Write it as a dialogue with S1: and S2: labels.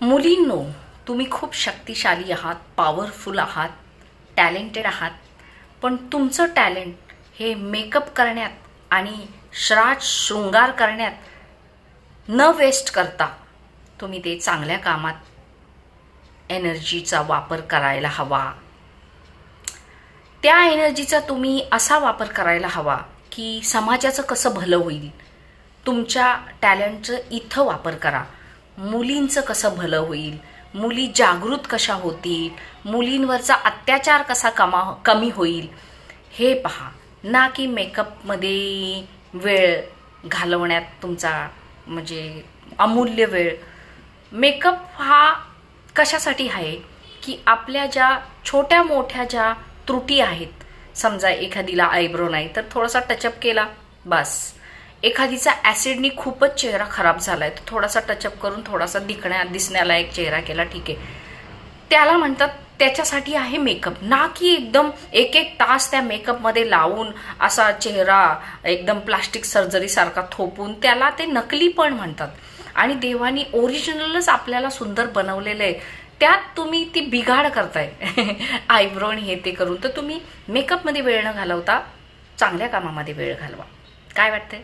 S1: मुलींनो तुम्ही खूप शक्तिशाली आहात पॉवरफुल आहात टॅलेंटेड आहात पण तुमचं टॅलेंट हे मेकअप करण्यात आणि श्राज शृंगार करण्यात न वेस्ट करता तुम्ही ते चांगल्या कामात एनर्जीचा वापर करायला हवा. त्या एनर्जीचा तुम्ही असा वापर करायला हवा की समाजाचं कसं भलं होईल तुमच्या टॅलेंटचं इथं वापर करा. मुलींचं कसं भलं होईल? मुली जागृत कशा होतील? मुलींवरचा अत्याचार कसा कमा कमी होईल? हे पहा. ना की मेकअपमध्ये वेळ घालवण्यात तुमचा म्हणजे अमूल्य वेळ. मेकअप हा कशासाठी आहे? की आपल्या ज्या छोट्या मोठ्या ज्या त्रुटी आहेत समजा एखादीला आयब्रो नाही तर थोडासा टचअप केला बस. एखादीचा ॲसिडनी खूपच चेहरा खराब झालाय. तर थोडासा टचअप करून थोडासा दिखण्या दिसण्याला एक चेहरा केला ठीक आहे. त्याला म्हणतात त्याच्यासाठी आहे मेकअप ना की एकदम एक एक तास त्या मेकअपमध्ये लावून असा चेहरा एकदम प्लास्टिक सर्जरीसारखा थोपून त्याला ते नकली पण म्हणतात. आणि देवानी ओरिजिनलच आपल्याला सुंदर बनवलेलं आहे. त्यात तुम्ही ती बिघाड करताय. आयब्रोन हे ते करून. तर तुम्ही मेकअपमध्ये वेळ न घालवता चांगल्या कामामध्ये वेळ घालवा. काय वाटतंय?